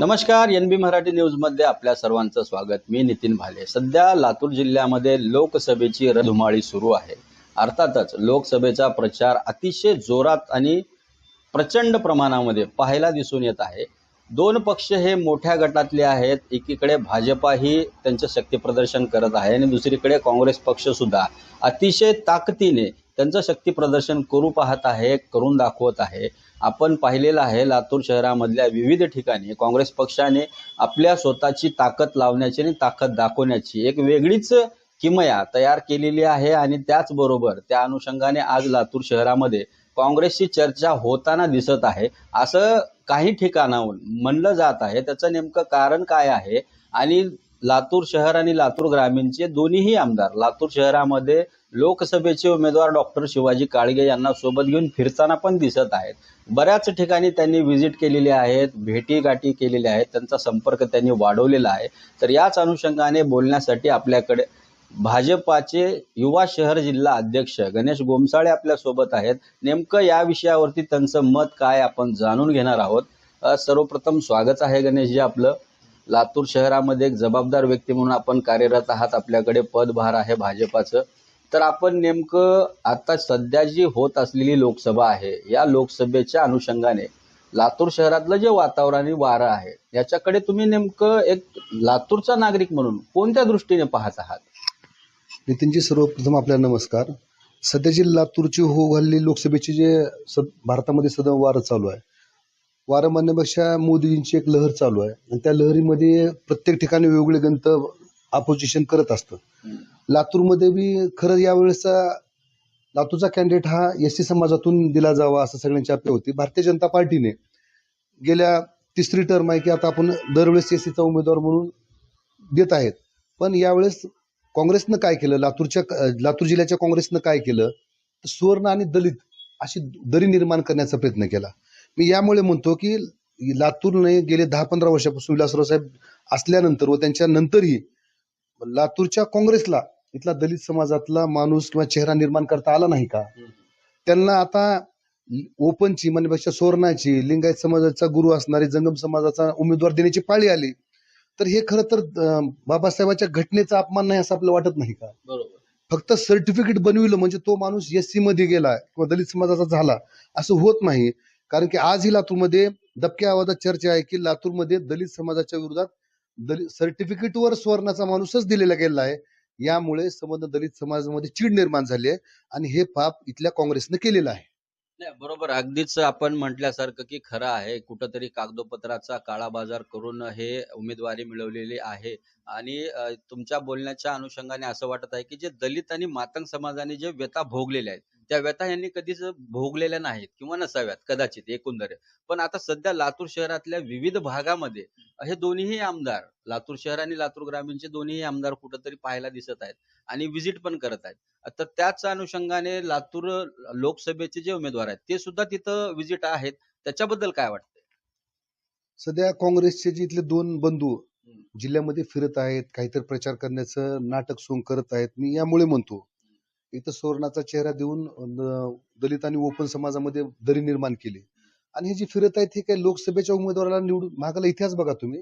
नमस्कार N B Marathi न्यूजमध्ये आपल्या सर्वांचं स्वागत. मी नितीन भाले. सध्या लातूर जिल्ह्यामध्ये लोकसभेची रणधुमाळी सुरू आहे. अर्थातच लोकसभेचा प्रचार अतिशय जोरात आणि प्रचंड प्रमाणामध्ये पाहायला दिसून येत आहे. दोन पक्ष हे मोठ्या गटातले आहेत. एकीकडे भाजपा ही त्यांचं शक्तीप्रदर्शन करत आहे आणि दुसरीकडे काँग्रेस पक्षसुद्धा अतिशय ताकदीने त्यांचं शक्तीप्रदर्शन करू पाहत आहे करून दाखवत आहे. आपण पाहिलेलं आहे लातूर शहरामधल्या विविध ठिकाणी काँग्रेस पक्षाने आपल्या स्वतःची ताकद लावण्याची आणि ताकद दाखवण्याची एक वेगळीच किमया तयार केलेली आहे आणि त्याचबरोबर त्या अनुषंगाने आज लातूर शहरामध्ये काँग्रेसची चर्चा होताना दिसत आहे. असं काही ठिकाणाहून म्हणलं जात आहे. त्याचं नेमकं कारण काय आहे? आणि लातूर शहर आणि लातूर ग्रामीणचे दोन्हीही आमदार. लातूर शहरामध्ये लोकसभेचे उमेदवार डॉक्टर शिवाजी काळगे यांना सोबत घेऊन फिरताना पण दिसत आहेत. बऱ्याच ठिकाणी त्यांनी व्हिजिट केलेली आहेत भेटी गाठी केलेल्या आहेत त्यांचा संपर्क त्यांनी वाढवलेला आहे. तर याच अनुषंगाने बोलण्यासाठी आपल्याकडे भाजपाचे युवा शहर जिल्हा अध्यक्ष गणेश गोमसाळे आपल्यासोबत आहेत. नेमकं या विषयावरती त्यांचं मत काय आपण जाणून घेणार आहोत. सर्वप्रथम स्वागत आहे गणेशजी आपलं. लातूर शहरामध्ये एक जबाबदार व्यक्ती म्हणून आपण कार्यरत आहात. आपल्याकडे पदभार आहे भाजपाचं. तर आपण नेमकं आता सध्या जी होत असलेली लोकसभा आहे या लोकसभेच्या अनुषंगाने लातूर शहरातलं जे वातावरण आणि वारं आहे याच्याकडे तुम्ही नेमकं एक लातूरचा नागरिक म्हणून कोणत्या दृष्टीने पाहत आहात? नितीनजी सर्वप्रथम आपल्या नमस्कार. सध्याची लातूरची हो घालली लोकसभेची जे सद भारतामध्ये सध्या वारं चालू आहे वारं म्हणण्यापेक्षा मोदींची एक लहर चालू आहे. आणि त्या लहरीमध्ये प्रत्येक ठिकाणी वेगवेगळे गंत अपोजिशन करत असतं लातूरमध्ये बी खरं यावेळेसचा लातूरचा कॅन्डिडेट हा एस टी समाजातून दिला जावा असं सगळ्यांची अपेक्षा होती. भारतीय जनता पार्टीने गेल्या तिसरी टर्म आहे की आता आपण दरवेळेस एस टीचा उमेदवार म्हणून देत आहेत. पण यावेळेस काँग्रेसनं काय केलं? लातूरच्या लातूर जिल्ह्याच्या काँग्रेसनं काय केलं? तर सुवर्ण आणि दलित अशी दरी निर्माण करण्याचा प्रयत्न केला. मी यामुळे म्हणतो की लातूरने गेले दहा पंधरा वर्षापासून विलासराव साहेब असल्यानंतर व त्यांच्या नंतरही लातूरच्या काँग्रेसला इथला दलित समाजातला माणूस किंवा चेहरा निर्माण करता आला नाही का? त्यांना आता ओपनची म्हणण्यापेक्षा सोरणाची लिंगायत समाजाचा गुरु असणारी जंगम समाजाचा उमेदवार देण्याची पाळी आली. तर हे खरं तर बाबासाहेबांच्या घटनेचा अपमान नाही असं आपल्याला वाटत नाही का? फक्त सर्टिफिकेट बनविलं म्हणजे तो माणूस एस सी मध्ये गेला किंवा दलित समाजाचा झाला असं होत नाही. कारण की आजही लातूरमध्ये दबक्या आवाजात चर्चा आहे की लातूरमध्ये दलित समाजाच्या विरोधात दलित सर्टिफिकेटवर सुवर्णाचा माणूसच दिलेला गेलेला आहे. यामुळे संबंध दलित समाजामध्ये चीड निर्माण झाली आहे आणि हे पाप इथल्या काँग्रेसने केलेलं आहे. नाही बरोबर. अगदीच आपण म्हटल्यासारखं की खरं आहे कुठंतरी कागदोपत्राचा काळा बाजार करून हे उमेदवारी मिळवलेली आहे. आणि तुमच्या बोलण्याच्या अनुषंगाने असं वाटत आहे की जे दलित आणि मातंग समाजाने जे व्यथा भोगलेल्या आहेत त्या व्यथा यांनी कधीच भोगलेल्या नाहीत किंवा नसाव्यात कदाचित एकंदरीत पण आता सध्या लातूर शहरातल्या विविध भागामध्ये हे दोन्हीही आमदार लातूर शहर आणि लातूर ग्रामीणचे दोन्हीही आमदार कुठंतरी पाहायला दिसत आहेत आणि व्हिजिट पण करत आहेत. तर त्याच अनुषंगाने लातूर लोकसभेचे जे उमेदवार आहेत ते सुद्धा तिथं व्हिजिट आहेत. त्याच्याबद्दल काय वाटतंय? सध्या काँग्रेसचे जे इथले दोन बंधू जिल्ह्यामध्ये फिरत आहेत काहीतरी प्रचार करण्याचं नाटक सोंग करत आहेत. मी यामुळे म्हणतो इथं सुवर्णाचा चेहरा देऊन दलित आणि ओपन समाजामध्ये दरी निर्माण केली. आणि हे जे फिरत आहेत हे काही लोकसभेच्या उमेदवाराला निवडून मागाला इतिहास बघा तुम्ही.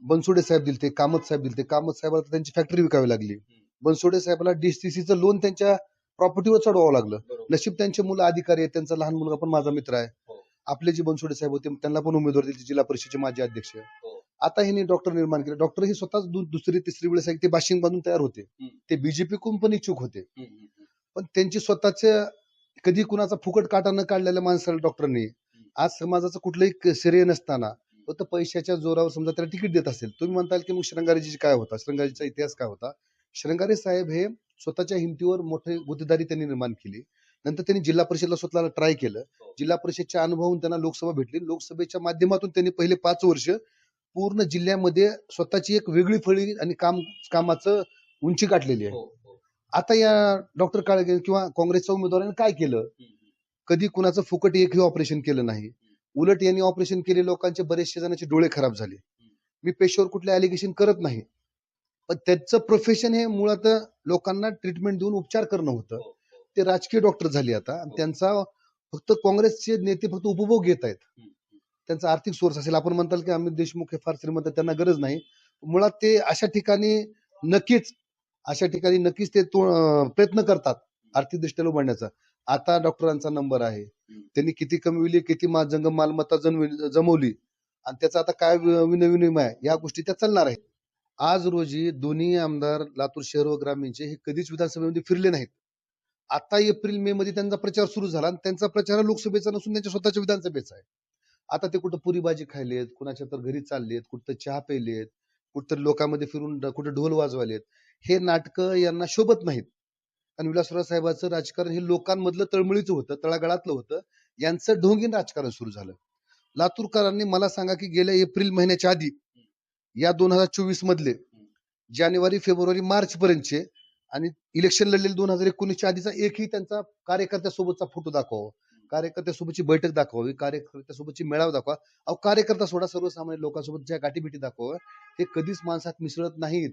बनसोडे साहेब दिलते कामत साहेब दिलते. कामत साहेबाला त्यांची फॅक्टरी विकावी लागली. बनसोडे साहेबाला डीसीसीचं लोन त्यांच्या प्रॉपर्टीवर चढवावं लागलं. नशीब त्यांचे मुलं अधिकारी आहेत त्यांचा लहान मुलगा पण माझा मित्र आहे. हो. आपले जे बनसोडे साहेब होते त्यांना पण उमेदवार दिले जिल्हा परिषदेचे माजी अध्यक्ष. हो. आता ह्यांनी डॉक्टर निर्माण केले. डॉक्टर ही स्वतःच दु- दुसरी तिसरी वेळेस ते बाशिंग बांधून तयार होते. ते बीजेपी कडून पण इच्छुक होते. पण त्यांची स्वतःचे कधी कुणाचा फुकट काटा न काढलेल्या माणसाला डॉक्टरने आज समाजाचं कुठलंही श्रेय नसताना फक्त पैशाच्या जोरावर समजा त्याला तिकीट देत असेल तुम्ही म्हणताल की मग श्रंगारीजी काय होता? श्रंगारीचा इतिहास काय होता? श्रंगारी साहेब हे स्वतःच्या हिमतीवर मोठे गुत्तेदारी त्यांनी निर्माण केली. नंतर त्यांनी जिल्हा परिषदला स्वतःला ट्राय केलं. हो. जिल्हा परिषदच्या अनुभवून त्यांना लोकसभा भेटली. लोकसभेच्या माध्यमातून त्यांनी पहिले पाच वर्ष पूर्ण जिल्ह्यामध्ये स्वतःची एक वेगळी फळी आणि काम कामाचं उंची गाठलेली हो, आहे आता या डॉक्टर काळगे किंवा काँग्रेसच्या उमेदवाराने काय केलं? कधी कुणाचं फुकट एकही ऑपरेशन केलं नाही. उलट यांनी ऑपरेशन केले लोकांचे बरेचसे जणांचे डोळे खराब झाले. मी पेशवर कुठले अलिगेशन करत नाही. पण त्याचं प्रोफेशन हे मुळात लोकांना ट्रीटमेंट देऊन उपचार करणं होतं. ते राजकीय डॉक्टर झाले आता. आणि त्यांचा फक्त काँग्रेसचे नेते फक्त उपभोग घेत आहेत. त्यांचा आर्थिक सोर्स असेल. आपण म्हणताल की अमित देशमुख हे फार श्रीमंत त्यांना गरज नाही. मुळात ते अशा ठिकाणी नक्कीच अशा ठिकाणी नक्कीच ते प्रयत्न करतात आर्थिकदृष्ट्या उभारण्याचा आता डॉक्टरांचा नंबर आहे. त्यांनी किती कमविली किती जंगम मालमत्ता जमविली- आणि त्याचा आता काय वि- विनिमय आहे या गोष्टी त्या चालणार आहेत. आज रोजी दोन्ही आमदार लातूर शहर व ग्रामीणचे हे कधीच विधानसभेमध्ये फिरले नाहीत. आता एप्रिल मे मध्ये त्यांचा प्रचार सुरू झाला आणि त्यांचा प्रचार हा लोकसभेचा नसून त्यांच्या स्वतःच्या विधानसभेचा आहे. आता ते कुठं पुरी भाजी खायलेत कुणाच्या तर घरी चाललेत कुठं चहा प्यायलेत कुठं लोकांमध्ये फिरून कुठं ढोल वाजवायलेत हे नाटकं यांना शोभत नाहीत. आणि विलासराव साहेबांचं राजकारण हे लोकांमधलं तळमळीचं होतं तळागाळातलं होतं. यांचं ढोंगीन राजकारण सुरू झालं. लातूरकरांनी मला सांगा की गेल्या एप्रिल महिन्याच्या आधी या दोन हजार चोवीस मधले जानेवारी फेब्रुवारी मार्च पर्यंतचे आणि इलेक्शन लढलेले दोन हजार एकोणीसच्या आधीचा एकही त्यांचा कार्यकर्त्यासोबतचा फोटो दाखवा कार्यकर्त्यासोबतची बैठक दाखवावी कार्यकर्त्यासोबतची मेळावा दाखवा. अहो कार्यकर्ता सोडा सर्वसामान्य लोकांसोबत ज्या गाठीभेटी दाखवा हे कधीच माणसात मिसळत नाहीत.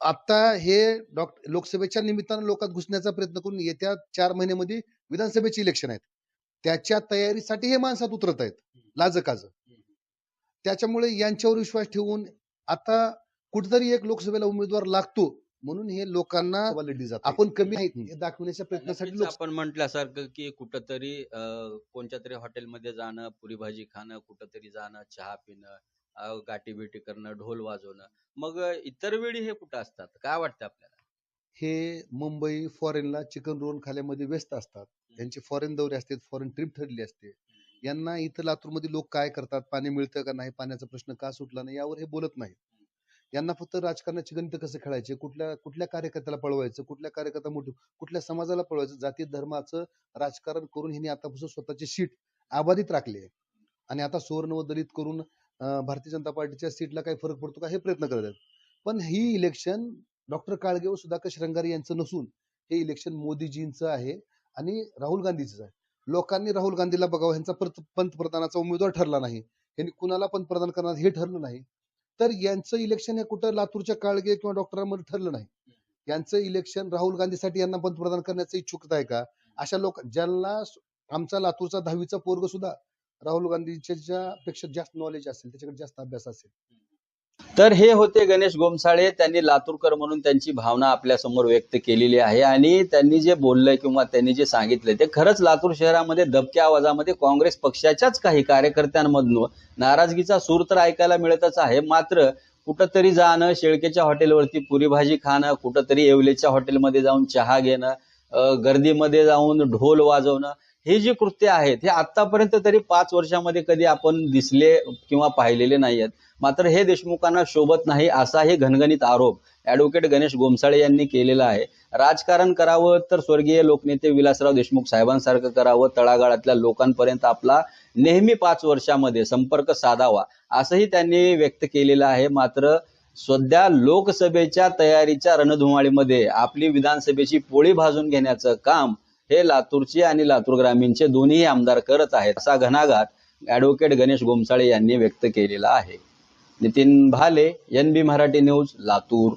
आता हे डॉक्टर लोकसभेच्या निमित्तानं लोकात घुसण्याचा प्रयत्न करून येत्या चार महिन्यामध्ये विधानसभेचे इलेक्शन आहेत. त्याच्या तयारीसाठी हे माणसात उतरत आहेत. लाजकाज. त्याच्यामुळे यांच्यावर विश्वास ठेवून आता कुठेतरी एक लोकसभेला उमेदवार लागतो म्हणून हे लोकांना आपण कमी आहेत हे दाखवण्याच्या प्रयत्नासाठी आपण म्हटल्यासारखं की कुठंतरी अं, कोणत्या तरी हॉटेलमध्ये जाणं पुरी भाजी खाणं कुठंतरी जाणं चहा पिणं अं, गाठीभेटी करणं ढोल वाजवणं. मग इतर वेळी हे कुठं असतात? काय वाटतं आपल्याला? हे मुंबई फॉरेनला चिकन रोल खाल्यामध्ये व्यस्त असतात. यांचे फॉरेन दौरे असतात फॉरेन ट्रिप ठरली असते. यांना इथं लातूरमध्ये लोक काय करतात? पाणी मिळतं का नाही? पाण्याचा प्रश्न का सुटला नाही? यावर हे बोलत नाहीत. यांना फक्त राजकारणाचे गणित कसं खेळायचे? कुठल्या कुठल्या कार्यकर्त्याला पळवायचं? कुठल्या कार्यकर्ता मोठं कुठल्या समाजाला पळवायचं? जाती धर्माचं राजकारण करून हिने आतापासून स्वतःची सीट आबाधित राखली आहे. आणि आता सुवर्ण व दलित करून भारतीय जनता पार्टीच्या सीटला काही फरक पडतो का हे प्रयत्न करत आहेत. पण ही इलेक्शन डॉक्टर काळगे व सुधाकर श्रंगारे यांचं नसून हे इलेक्शन मोदीजींचं आहे आणि राहुल गांधीचं आहे. लोकांनी राहुल गांधीला बघावं ह्यांचा पंतप्रधानाचा उमेदवार ठरला नाही. यांनी कुणाला पंतप्रधान करणार हे ठरलं नाही. तर यांचं इलेक्शन हे कुठं लातूरच्या काळगे किंवा डॉक्टरांमध्ये ठरलं नाही. यांचं इलेक्शन राहुल गांधीसाठी यांना पंतप्रधान करण्याचं इच्छुकता आहे का? अशा लोक ज्यांना आमचा लातूरचा दहावीचा पोरग सुद्धा राहुल गांधीच्या पेक्षा जास्त नॉलेज असेल त्याच्याकडे जास्त अभ्यास असेल. तर हे होते गणेश गोमसाळे त्यांनी लातूरकर म्हणून त्यांची भावना आपल्यासमोर व्यक्त केलेली आहे आणि त्यांनी जे बोललंय किंवा त्यांनी जे सांगितलंय ते खरंच लातूर शहरामध्ये दबक्या आवाजामध्ये काँग्रेस पक्षाच्याच काही कार्यकर्त्यांमधून नाराजगीचा सूर तर ऐकायला मिळतच आहे. मात्र कुठंतरी जाणं शेळकेच्या हॉटेलवरती पुरी भाजी खाणं कुठंतरी येवलेच्या हॉटेलमध्ये जाऊन चहा घेणं गर्दीमध्ये जाऊन ढोल वाजवणं हे जे कृत्य आहेत हे आतापर्यंत तरी पाच वर्षामध्ये कधी आपण दिसले किंवा पाहिलेले नाही आहेत मात्र हे देशमुखांना शोभत नाही असाही घनघणीत आरोप ॲडव्होकेट गणेश गोमसाळे यांनी केलेला आहे. राजकारण करावं तर स्वर्गीय लोकनेते विलासराव देशमुख साहेबांसारखं करावं. तळागाळातल्या लोकांपर्यंत आपला नेहमी पाच वर्षामध्ये संपर्क साधावा असंही त्यांनी व्यक्त केलेलं आहे. मात्र सध्या लोकसभेच्या तयारीच्या रणधुमाळीमध्ये आपली विधानसभेची पोळी भाजून घेण्याचं काम हे लातूरचे आणि लातूर ग्रामीणचे दोन्ही आमदार करत आहेत असा घणाघात अॅडव्होकेट गणेश गोमसाळे यांनी व्यक्त केलेला आहे. Nitin Bhale N B Marathi news Latur.